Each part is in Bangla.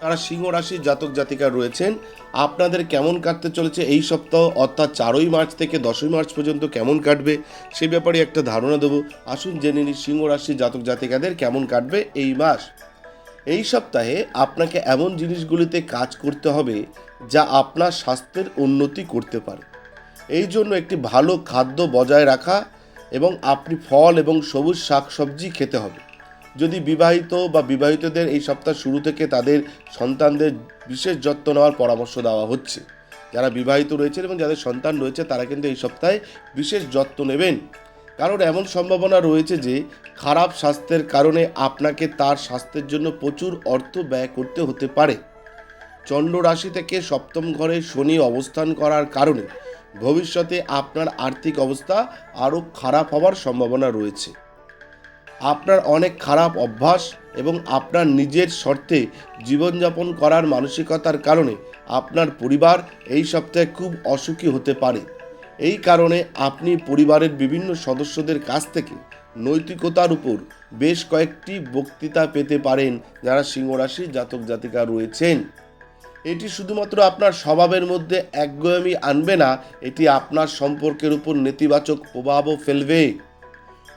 তারা সিংহ রাশির জাতক জাতিকা রয়েছেন। আপনাদের কেমন কাটতে চলেছে এই সপ্তাহ? অর্থাৎ চারই মার্চ থেকে দশই মার্চ পর্যন্ত কেমন কাটবে? সে ব্যাপারে একটা ধারণা দেবো। আসুন জেনে নিই সিংহ রাশির জাতক জাতিকাদের কেমন কাটবে এই মাস। এই সপ্তাহে আপনাকে এমন জিনিসগুলিতে কাজ করতে হবে যা আপনার স্বাস্থ্যের উন্নতি করতে পারে। এই জন্য একটি ভালো খাদ্য বজায় রাখা এবং আপনি ফল এবং সবুজ শাকসবজি খেতে হবে। যদি বিবাহিত বা বিবাহিতদের এই সপ্তাহ শুরু থেকে তাদের সন্তানদের বিশেষ যত্ন নেওয়ার পরামর্শ দেওয়া হচ্ছে। যারা বিবাহিত রয়েছেন এবং যাদের সন্তান রয়েছে, তারা কিন্তু এই সপ্তাহে বিশেষ যত্ন নেবেন। কারণ এমন সম্ভাবনা রয়েছে যে, খারাপ স্বাস্থ্যের কারণে আপনাকে তার স্বাস্থ্যের জন্য প্রচুর অর্থ ব্যয় করতে হতে পারে। চন্দ্র রাশি থেকে সপ্তম ঘরে শনি অবস্থান করার কারণে ভবিষ্যতে আপনার আর্থিক অবস্থা আরও খারাপ হওয়ার সম্ভাবনা রয়েছে। আপনার অনেক খারাপ অভ্যাস এবং আপনার নিজের শর্তে জীবনযাপন করার মানসিকতার কারণে আপনার পরিবার এই সপ্তাহে খুব অসুখী হতে পারে। এই কারণে আপনি পরিবারের বিভিন্ন সদস্যদের কাছ থেকে নৈতিকতার উপর বেশ কয়েকটি বক্তৃতা পেতে পারেন যারা সিংহরাশি জাতক জাতিকা রয়েছেন। এটি শুধুমাত্র আপনার স্বভাবের মধ্যে একগুয়ামি আনবে না, এটি আপনার সম্পর্কের উপর নেতিবাচক প্রভাবও ফেলবে।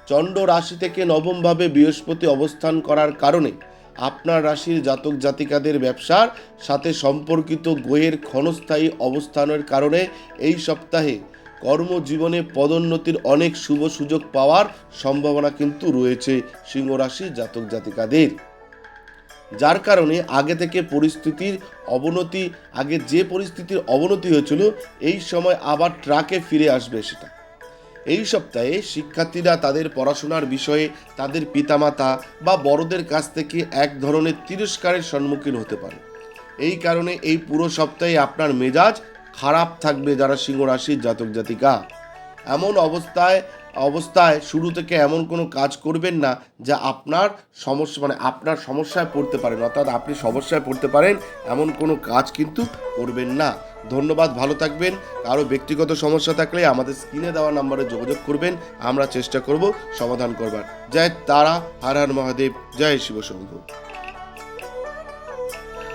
চন্দ্র রাশি থেকে নবমভাবে বৃহস্পতি অবস্থান করার কারণে আপনার রাশির জাতক জাতিকাদের ব্যবসার সাথে সম্পর্কিত গোয়ের ক্ষণস্থায়ী অবস্থানের কারণে এই সপ্তাহে কর্মজীবনে পদোন্নতির অনেক শুভ সুযোগ পাওয়ার সম্ভাবনা কিন্তু রয়েছে সিংহ রাশির জাতক জাতিকাদের। যার কারণে আগে থেকে পরিস্থিতির অবনতি, আগে যে পরিস্থিতির অবনতি হয়েছিল, এই সময় আবার ট্রাকে ফিরে আসবে সেটা। এই সপ্তাহে শিক্ষার্থীরা তাদের পড়াশোনার বিষয়ে তাদের পিতামাতা বা বড়দের কাছ থেকে এক ধরনের তিরস্কারের সম্মুখীন হতে পারে। এই কারণে এই পুরো সপ্তাহে আপনার মেজাজ খারাপ থাকবে যারা সিংহ রাশির জাতক জাতিকা। এমন অবস্থায় অবস্থায় শুরু থেকে এমন কোনো কাজ করবেন না যা আপনার সমস্যা মানে আপনার সমস্যায় পড়তে পারেন। অর্থাৎ আপনি সমস্যায় পড়তে পারেন, এমন কোনো কাজ কিন্তু করবেন না। ধন্যবাদ, ভালো থাকবেন। কারও ব্যক্তিগত সমস্যা থাকলে আমাদের স্ক্রিনে দেওয়া নম্বরে যোগাযোগ করবেন। আমরা চেষ্টা করব সমাধান করবার। জয় তারা, হার হার মহাদেব, জয় শিবশম্ভু।